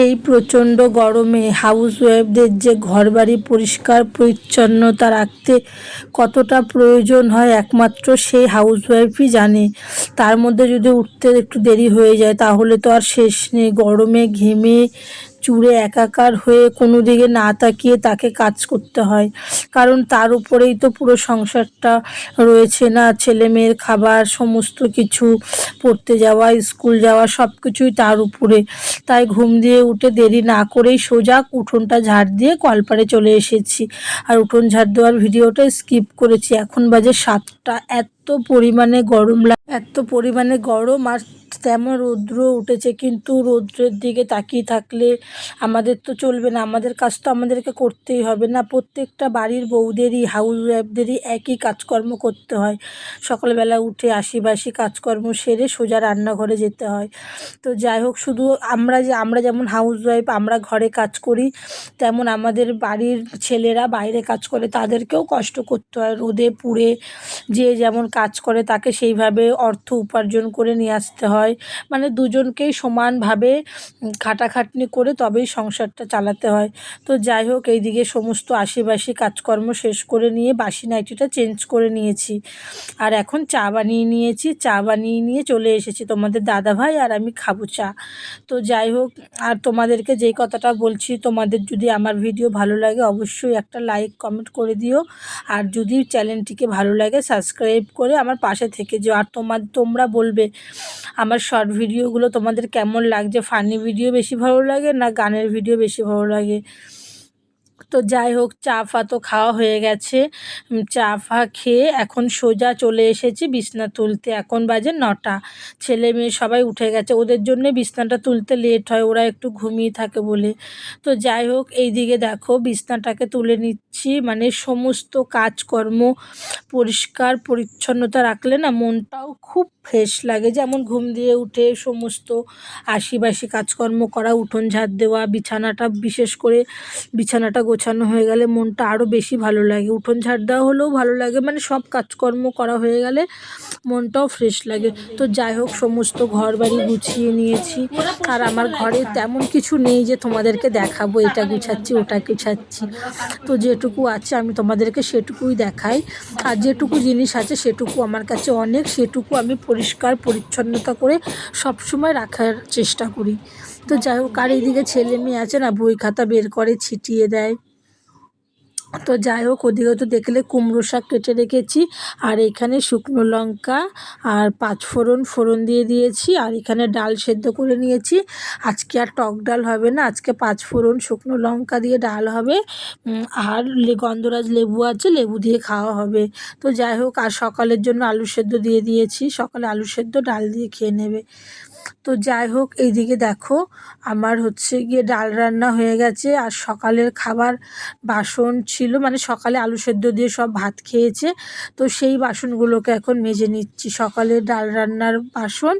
এই প্রচণ্ড গরমে হাউস ওয়াইফদের যে ঘরবাড়ি পরিষ্কার, পরিচ্ছন্নতা রাখতে কতটা প্রয়োজন হয় একমাত্র সেই হাউস ওয়াইফই জানে। তার মধ্যে যদি উঠতে একটু দেরি হয়ে যায়, তাহলে তো আর শেষ নেই। গরমে ঘেমে চুড়ে একাকার হয়ে কোনো দিকে না তাকিয়ে তাকে কাজ করতে হয়। কারণ তার উপরেই তো পুরো সংসারটা রয়েছে না। ছেলে মেয়ের খাবার, সমস্ত কিছু, পড়তে যাওয়া, স্কুল যাওয়া সব কিছুই তার উপরে। তাই ঘুম দিয়ে উঠে দেরি না করেই সোজা উঠোনটা ঝাড় দিয়ে কলপারে চলে এসেছি। আর উঠোন ঝাড় দেওয়ার ভিডিওটা স্কিপ করেছি। এখন বাজে সাতটা। এত পরিমাণে গরম লাগ এত পরিমাণে গরম আর তেমন রৌদ্র উঠেছে, কিন্তু রৌদ্রের দিকে তাকিয়ে থাকলে আমাদের তো চলবে না। আমাদের কাজ তো আমাদেরকে করতেই হবে না। প্রত্যেকটা বাড়ির বউদেরই হাউস ওয়াইফদেরই একই কাজকর্ম করতে হয়। সকালবেলা উঠে আশিবাসি কাজকর্ম সেরে সোজা রান্নাঘরে যেতে হয়। তো যাই হোক, শুধু আমরা যে, আমরা যেমন হাউস ওয়াইফ আমরা ঘরে কাজ করি, তেমন আমাদের বাড়ির ছেলেরা বাইরে কাজ করে, তাদেরকেও কষ্ট করতে হয়। রোদে পুড়ে যে যেমন কাজ করে, তাকে সেইভাবে অর্থ উপার্জন করে নিয়ে আসতে হয়। মানে দুজনকেই সমানভাবে খাটাখাটনি করে তবেই সংসারটা চালাতে হয়। তো যাই হোক, এইদিকে সমস্ত আশিবাসি কাজকর্ম শেষ করে নিয়ে বাসি নাইটিটা চেঞ্জ করে নিয়েছি। আর এখন চা বানিয়ে নিয়েছি। চা বানিয়ে নিয়ে চলে এসেছি তোমাদের দাদা ভাই আর আমি খাব চা। তো যাই হোক, আর তোমাদেরকে যেই কথাটা বলছি, তোমাদের যদি আমার ভিডিও ভালো লাগে অবশ্যই একটা লাইক, কমেন্ট করে দিও। আর যদি চ্যানেলটিকে ভালো লাগে, সাবস্ক্রাইব করে আমার পাশে থেকে যেও। আর তোমার, তোমরা বলবে, আমার শর্ট ভিডিওগুলো তোমাদের কেমন লাগছে? ফানি ভিডিও বেশি ভালো লাগে না গানের ভিডিও বেশি ভালো লাগে? তো যাই হোক, চা ফা তো খাওয়া হয়ে গেছে। চা ফা খেয়ে এখন সোজা চলে এসেছি বিছনা তুলতে। এখন বাজে নটা। ছেলে মেয়ে সবাই উঠে গেছে। ওদের জন্যে বিছনাটা তুলতে লেট হয়, ওরা একটু ঘুমিয়ে থাকে বলে। তো যাই হোক এই দিকে দেখো বিছনাটাকে তুলে নিচ্ছি। মানে সমস্ত কাজকর্ম পরিষ্কার, পরিচ্ছন্নতা রাখলে না মনটাও খুব ফ্রেশ লাগে। যেমন ঘুম দিয়ে উঠে সমস্ত আশিবাসি কাজকর্ম করা, উঠোন ঝাড় দেওয়া, বিছানাটা বিশেষ করে বিছানাটা গোছানো হয়ে গেলে মনটা আরও বেশি ভালো লাগে। উঠোন ঝাড় দেওয়া হলেও ভালো লাগে মানে সব কাজকর্ম করা হয়ে গেলে মনটাও ফ্রেশ লাগে। তো যাই হোক, সমস্ত ঘর বাড়ি গুছিয়ে নিয়েছি। আর আমার ঘরে তেমন কিছু নেই যে তোমাদেরকে দেখাবো, এটা গুছাচ্ছি, ওটা গুছাচ্ছি। তো যেটুকু আছে আমি তোমাদেরকে সেটুকুই দেখাই। আর যেটুকু জিনিস আছে সেটুকু আমার কাছে অনেক, সেটুকু আমি পরিষ্কার, পরিচ্ছন্নতা করে সবসময় রাখার চেষ্টা করি। তো যাই হোক, আর এইদিকে ছেলে মেয়ে আছে না, বই খাতা বের করে, ছিটিয়ে দেয়। তো যাই হোক ওদিকে তো দেখলে কুমড়ো শাক কেটে রেখেছি, আর এখানে শুকনো লঙ্কা আর পাঁচ ফোড়ন ফোড়ন দিয়ে দিয়েছি, আর এখানে ডাল সেদ্ধ করে নিয়েছি। আজকে আর টক ডাল হবে না, আজকে পাঁচ ফোড়ন, শুকনো লঙ্কা দিয়ে ডাল হবে আর গন্ধরাজ লেবু আছে, লেবু দিয়ে খাওয়া হবে। তো যাই হোক, আর সকালের জন্য আলু সেদ্ধ দিয়ে দিয়েছি, সকালে আলু সেদ্ধ, ডাল দিয়ে খেয়ে নেবে। তো যাই হোক, এইদিকে দেখো, আমার হচ্ছে গিয়ে ডাল রান্না হয়ে গেছে। আর সকালের খাবার বাসন ছিল মানে সকালে আলু সেদ্ধ দিয়ে সব ভাত খেয়েছে। তো সেই বাসনগুলোকে এখন মেজে নিচ্ছি। সকালে ডাল রান্নার বাসন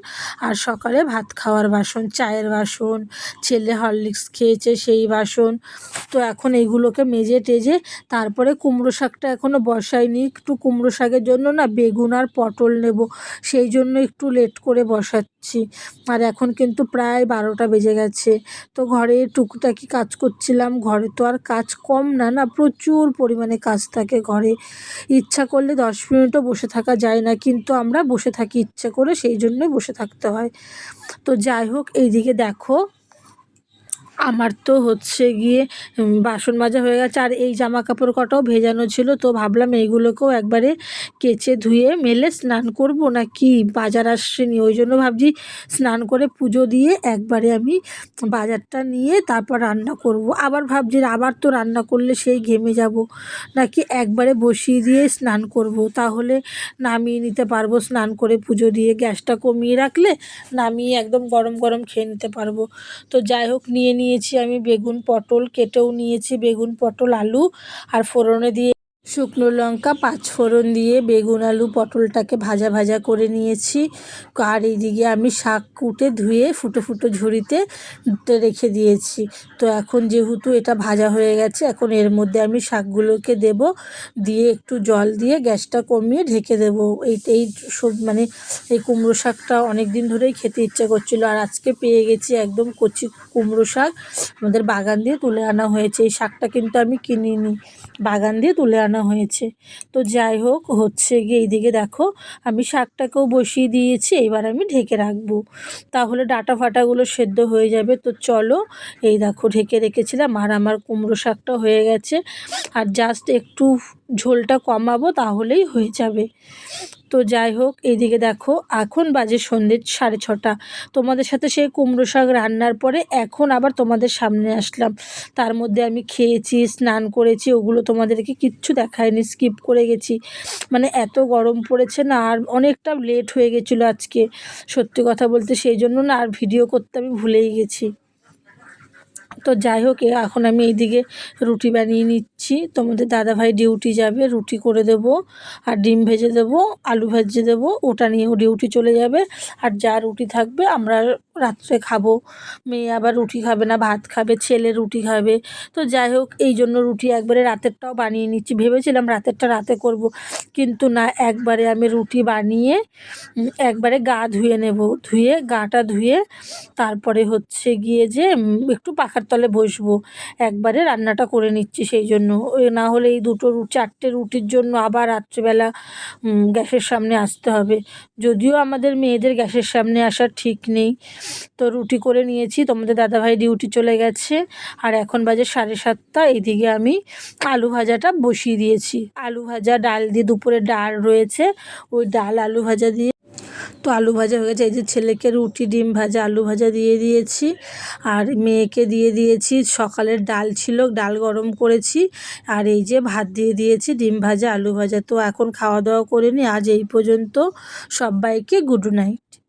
আর সকালে ভাত খাওয়ার বাসন। চায়ের বাসন, ছেলে হরলিক্স খেয়েছে সেই বাসন। তো এখন এইগুলোকে মেজে টেজে তারপরে কুমড়ো শাকটা এখনও বসাইনি। একটু কুমড়ো শাকের জন্য না বেগুন আর পটল নেব, সেই জন্য একটু লেট করে বসাচ্ছি। আর এখন কিন্তু প্রায় বারোটা বেজে গেছে। তো ঘরে টুকটাকি কাজ করছিলাম। ঘরে তো আর কাজ কম না না প্রচুর পরিমাণে কাজ থাকে। ঘরে ইচ্ছা করলে দশ মিনিটও বসে থাকা যায় না, কিন্তু আমরা বসে থাকি ইচ্ছা করে, সেই জন্যই বসে থাকতে হয়। তো যাই হোক, এইদিকে দেখো আমার তো হচ্ছে গিয়ে বাসন মাজা হয়ে গেছে। আর এই জামা কাপড় কটাও ভেজানো ছিল, তো ভাবলাম এইগুলোকেও একবারে কেচে ধুয়ে মেলে স্নান করব না কি বাজার আসছেনি ওই জন্য ভাবছি স্নান করে পুজো দিয়ে একবারে আমি বাজারটা নিয়ে তারপর রান্না করব। আবার ভাবছি আবার তো রান্না করলে সেই ঘেমে যাব। নাকি একবারে বসিয়ে দিয়ে স্নান করব? তাহলে নামিয়ে নিতে পারব স্নান করে পুজো দিয়ে। গ্যাসটা কমিয়ে রাখলে নামিয়ে একদম গরম গরম খেয়ে নিতে পারব। তো যাই হোক নিয়ে নিয়েছি আমি বেগুন পটল কেটেও নিয়েছি বেগুন পটল আলু আর ফোড়নে দিয়ে শুকনো লঙ্কা, পাঁচফোড়ন দিয়ে বেগুন, আলু, পটলটাকে ভাজা ভাজা করে নিয়েছি। আর এইদিকে আমি শাক কুটে ধুয়ে ফুটো ফুটো ঝুড়িতে রেখে দিয়েছি। তো এখন যেহেতু এটা ভাজা হয়ে গেছে, এখন এর মধ্যে আমি শাকগুলোকে দেব। দিয়ে একটু জল দিয়ে গ্যাসটা কমিয়ে ঢেকে দেব। এই এই সব মানে এই কুমড়ো শাকটা অনেক দিন ধরেই খেতে ইচ্ছা করছিল। আর আজকে পেয়ে গেছি একদম কচি কুমড়ো শাক। আমাদের বাগান দিয়ে তুলে আনা হয়েছে। এই শাকটা কিন্তু আমি কিনিনি। বাগান দিয়ে তুলে আনা হয়েছে। তো যাই হোক, হচ্ছে গিয়ে এইদিকে দেখো, আমি শাকটাকেও বসিয়ে দিয়েছি, এবার আমি ঢেকে রাখব। তাহলে ডাটা ফাটাগুলো সেদ্ধ হয়ে যাবে। তো চলো, এই দেখো ঢেকে রেখেছিলাম, আর আমার কুমড়ো শাকটা হয়ে গেছে। আর জাস্ট একটু ঝোলটা কমাবো তাহলেই হয়ে যাবে। তো যাই হোক, এদিকে দেখো, এখন বাজে সন্ধ্যে সাড়ে ছটা। তোমাদের সাথে সেই কুমড়ো শাক রান্নার পরে এখন আবার তোমাদের সামনে আসলাম। তার মধ্যে আমি খেয়েছি, স্নান করেছি, ওগুলো তোমাদেরকে কিচ্ছু দেখায়নি, স্কিপ করে গেছি। মানে এত গরম পড়েছে না, আর অনেকটা লেট হয়ে গেছিল আজকে। সত্যি কথা বলতে সেই জন্য না, আর ভিডিও করতে আমি ভুলেই গেছি। তো যাই হোক এখন আমি এইদিকে রুটি বানিয়ে নিচ্ছি। তোমাদের দাদাভাই ডিউটি যাবে, রুটি করে দেব, আর ডিম ভেজে দেব, আলু ভেজে দেব, ওটা নিয়েও ডিউটি চলে যাবে। আর যা রুটি থাকবে, আমরা রাত্রে খাব। মেয়ে আবার রুটি খাবে না, ভাত খাবে, ছেলে রুটি খাবে। তো যাই হোক, এই জন্য রুটি একবারে রাতেরটাও বানিয়ে নিচ্ছি। ভেবেছিলাম রাতেরটা রাতে করব, কিন্তু না, একবারে আমি রুটি বানিয়ে একবারে গা ধুয়ে নেব। ধুয়ে, গাটা ধুয়ে, তারপরে হচ্ছে গিয়ে যে একটু পাখার তলে বসবো। একবারে রান্নাটা করে নিচ্ছি সেই জন্য। না হলে এই দুটো চারটে রুটির জন্য আবার রাত্রেবেলা গ্যাসের সামনে আসতে হবে। যদিও আমাদের মেয়েদের গ্যাসের সামনে আসার ঠিক নেই। তো রুটি করে নিয়েছি। তোমাদের দাদাভাই ডিউটি চলে গেছে। আর এখন বাজে সাড়ে সাতটা। এইদিকে আমি আলু ভাজাটা বসিয়ে দিয়েছি। আলু ভাজা, ডাল দিয়ে দুপুরে ডাল রয়েছে। ওই ডাল, আলু ভাজা দিয়ে তো আলু ভাজা হয়ে গেছে। এই যে ছেলেকে রুটি, ডিম ভাজা, আলু ভাজা দিয়ে দিয়েছি। আর মেয়েকে দিয়ে দিয়েছি। সকালের ডাল ছিল, ডাল গরম করেছি। আর এই যে ভাত দিয়ে দিয়েছি, ডিম ভাজা, আলু ভাজা। তো এখন খাওয়া দাওয়া করে নি। আজ এই পর্যন্ত সবাইকে গুড নাইট।